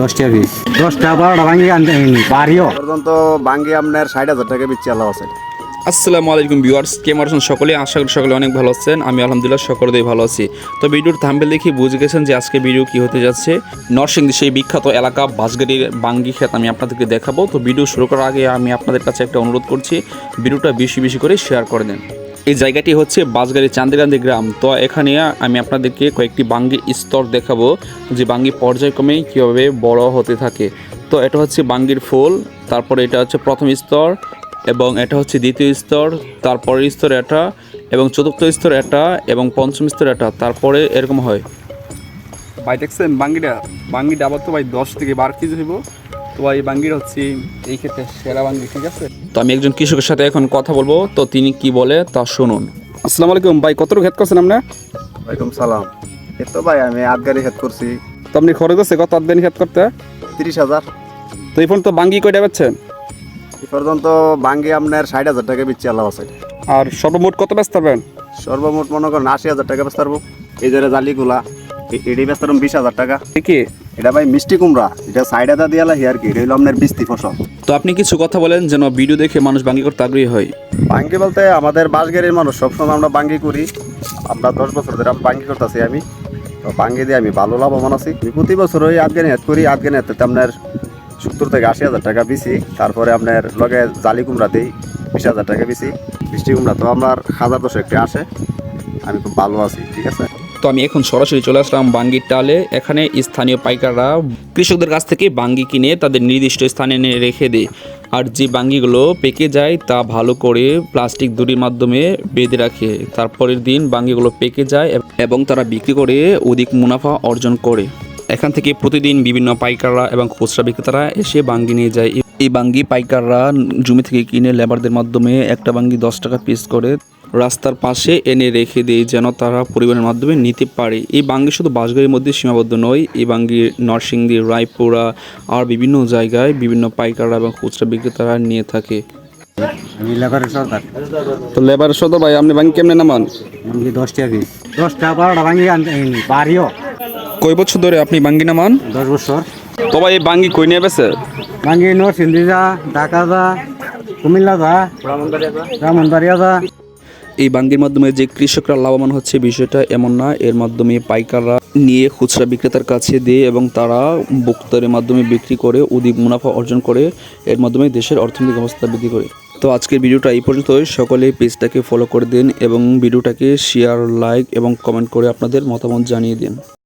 দশটা পিস দশটা বারোটা আনতে পর্যন্ত আপনার ষাট হাজার টাকা বিচ্ছে আল্লাহ আছে। আসসালামু আলাইকুম ভিউয়ার্স কেমন আছেন সকলে? আশা করি সকলে অনেক ভালো আছেন আমি আলহামদুলিল্লাহ সকলেই ভালো আছি। তো ভিডিওর থাম্বেল দেখে বুঝে গেছেন যে আজকে ভিডিও কি হতে যাচ্ছে। নরসিংদী সেই বিখ্যাত এলাকা বাসগাড়ির বাঙ্গি ক্ষেত আমি আপনাদেরকে দেখাবো। তো ভিডিও শুরু করার আগে আমি আপনাদের কাছে একটা অনুরোধ করছি ভিডিওটা বেশি বেশি করে শেয়ার করে দেন। এই জায়গাটি হচ্ছে বাসগাড়ি চান্দিগান্ধী গ্রাম। তো এখানে আমি আপনাদেরকে কয়েকটি বাঙ্গি স্তর দেখাবো যে বাঙ্গি পর্যায়ক্রমে কীভাবে বড় হতে থাকে। তো এটা হচ্ছে বাঙ্গির ফুল, তারপরে এটা হচ্ছে প্রথম স্তর, এবং এটা হচ্ছে দ্বিতীয় স্তর, তারপরের স্তর এটা, এবং চতুর্থ স্তর এটা, এবং পঞ্চম স্তর এটা। তারপরে এরকম হয়। ভাই, দেখছেন বাঙ্গিটা? বাঙ্গিটা আবার তো ভাই দশ থেকে বারো কেজি হইব। তো ভাই বাঙ্গিটা হচ্ছে। এই ক্ষেত্রে সেরা বাঙ্গি ঠিক আছে? তো আমি একজন কৃষকের সাথে এখন কথা বলব। তো তিনি কি বলে তা শুনুন। আসসালামু আলাইকুম। ভাই কত ক্ষেত করছেন আপনি? ওয়ালাইকুম সালাম। এ তো ভাই আমি আট গাড়ি হেড করছি। তো আপনি খরচ আছে কত আট দিন ক্ষেত করতে? তিরিশ হাজার। তো এই পর্যন্ত বাঙ্গি কয়টা পাচ্ছেন এ পর্যন্ত বাঙ্গি আপনার ষাট হাজার টাকা বিচ্ছে আল্লাহ আছে আর সর্বমোট কত ব্যস্ত পারবেন সর্বমোট মনে করেন আশি হাজার টাকা বেচতে পারব। এই যে জালিগুলা এটি পারব বিশ হাজার টাকা। ঠিকই এটা ভাই মিষ্টি কুমড়া এটা সাইড হাতা দিয়ে আর কি এটা হলো আপনার বিস্তি ফসল। তো আপনি কিছু কথা বলেন যেন ভিডিও দেখে মানুষ বাঙ্গি করতে আগ্রহী হয়। বাঙ্গি বলতে আমাদের বাঁশগাড়ির মানুষ সবসময় আমরা বাঙ্গি করি। আমরা দশ বছর ধরে বাঙ্গি করতেছি আমি। তো বাঙ্গি দিয়ে আমি ভালো লাভবান আছি। প্রতি বছর ওই আটগানি হাত করি আটগানি হাতে আপনার সত্তর থেকে আশি হাজার টাকা বেশি। তারপরে আপনার লগে জালি কুমড়া দিই বিশ হাজার টাকা বেশি। মিষ্টি কুমড়া তো আমার হাজার দশ একটি আসে। আমি খুব ভালো আছি ঠিক আছে? তো আমি এখন সরাসরি চলে আসলাম বাঙ্গির টালে। এখানে স্থানীয় পাইকাররা কৃষকদের কাছ থেকে বাঙ্গি কিনে তাদের নির্দিষ্ট স্থানে এনে রেখে দেয়। আর যে বাঙ্গিগুলো পেকে যায় তা ভালো করে প্লাস্টিক দড়ির মাধ্যমে বেঁধে রাখে। তারপরের দিন বাঙ্গিগুলো পেকে যায় এবং তারা বিক্রি করে অধিক মুনাফা অর্জন করে। এখান থেকে প্রতিদিন বিভিন্ন পাইকাররা এবং খুচরা বিক্রেতারা এসে বাঙ্গি নিয়ে যায়। এই বাঙ্গি পাইকাররা জমি থেকে কিনে লেবারদের মাধ্যমে একটা বাঙ্গি দশ টাকা পিস করে রাস্তার পাশে এনে রেখে দেয় যেন তারা পরিবহনের মাধ্যমে নিতে পারে। এই বাঙ্গি শুধু বাসগাড়ির মধ্যে সীমাবদ্ধ নয় এই বাঙ্গি নরসিংদী রায়পুরা আর বিভিন্ন জায়গায় বিভিন্ন পাইকাররা এবং খুচরা বিক্রেতারা নিয়ে থাকে। আমি লেবারের সর্দার। তো ভাই আপনি বাঙ্গি কেমনে নামান? পিস। বারোটা ভাঙি বাড়িও। কয় বছর ধরে আপনি বাঙ্গি নামান? দশ বছর। তো ভাই এই বাঙ্গি কই নিয়ে বেছে ভাঙি নরসিংদী যা ঢাকা যা কুমিল্লা যা ব্রাহ্মণবাড়িয়া যা। এই বাঙ্গির মাধ্যমে যে কৃষকরা লাভবান হচ্ছে বিষয়টা এমন না। এর মাধ্যমে পাইকাররা নিয়ে খুচরা বিক্রেতার কাছে দিয়ে এবং তারা বক্তারের মাধ্যমে বিক্রি করে অধিক মুনাফা অর্জন করে, এর মাধ্যমে দেশের অর্থনৈতিক অবস্থা বৃদ্ধি করে। তো আজকের ভিডিওটা এই পর্যন্তই। সকলে পেজটাকে ফলো করে দিন এবং ভিডিওটাকে শেয়ার লাইক এবং কমেন্ট করে আপনাদের মতামত জানিয়ে দিন।